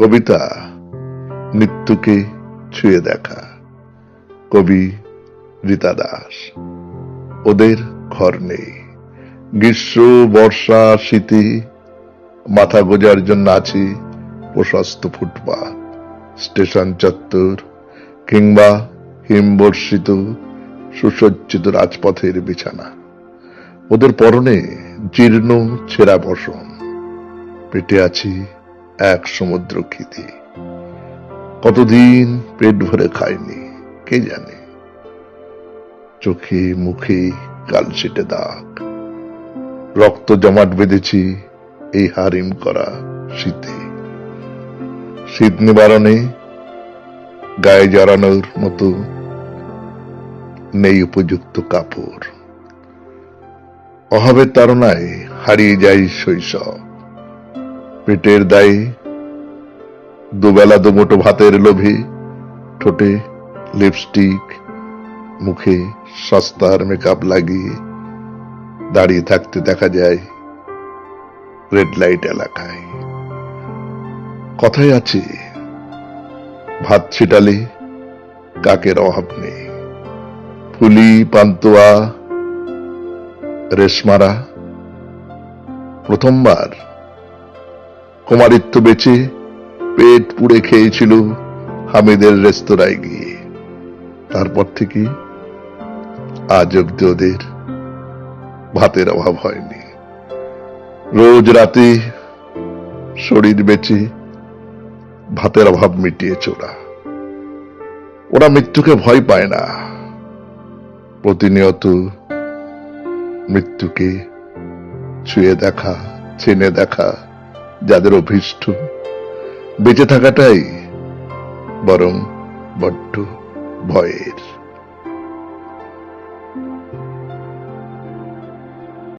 কবিতা মৃত্যুকে ছুঁয়ে দেখা। কবি রীতা দাস। ওদের ঘর নেই। গ্রীষ্ম, বর্ষা শীতে মাথা গোজার জন্য আছে প্রশস্ত ফুটপাত। স্টেশন চত্বর কিংবা হিমবর্ষিত, সুসজ্জিত রাজপথের বিছানা। ওদের পরনে জীর্ণ, ছেঁড়া বসন। পেটে আছে এক সমুদ্র খিদে কতদিন পেট ভরে খায়নি, কে জানে? চোখে, মুখে কালশিটে দাগ। রক্ত জমাট বেঁধেছি এই হারিম করা শীতে। শীত নিবারণে গায়ে জড়ানোর মতো নেই উপযুক্ত কাপড়। অভাবের তাড়নায় হারিয়ে যায় শৈশব। পেটের দায়ে দুবেলা দুমুটো ভাতের লোভে, ঠোঁটে লিপস্টিক মুখে সস্তার মেকআপ লাগিয়ে দাঁড়িয়ে থাকতে দেখা যায় রেড লাইট এলাকায়। কথাই আছে, ভাত ছিটালে কাকের অভাব নেই। ফুলি পান্তুয়া, রেশমারা, প্রথমবার কুমারিত্ব বেচে পেট পুড়ে খেয়েছিল হামিদের রেস্তোরাঁয় গিয়ে। তারপর থেকে আজ অব্দি ওদের ভাতের অভাব হয়নি। রোজ রাতে শরীর বেঁচে ভাতের অভাব মিটিয়ে চোরা ওরা মৃত্যুকে ভয় পায় না। প্রতিনিয়ত মৃত্যুকে ছুঁয়ে দেখা, চেনে দেখা যাদের অভীষ্ট। বেঁচে থাকাটাই বরং বড্ড ভয়ের।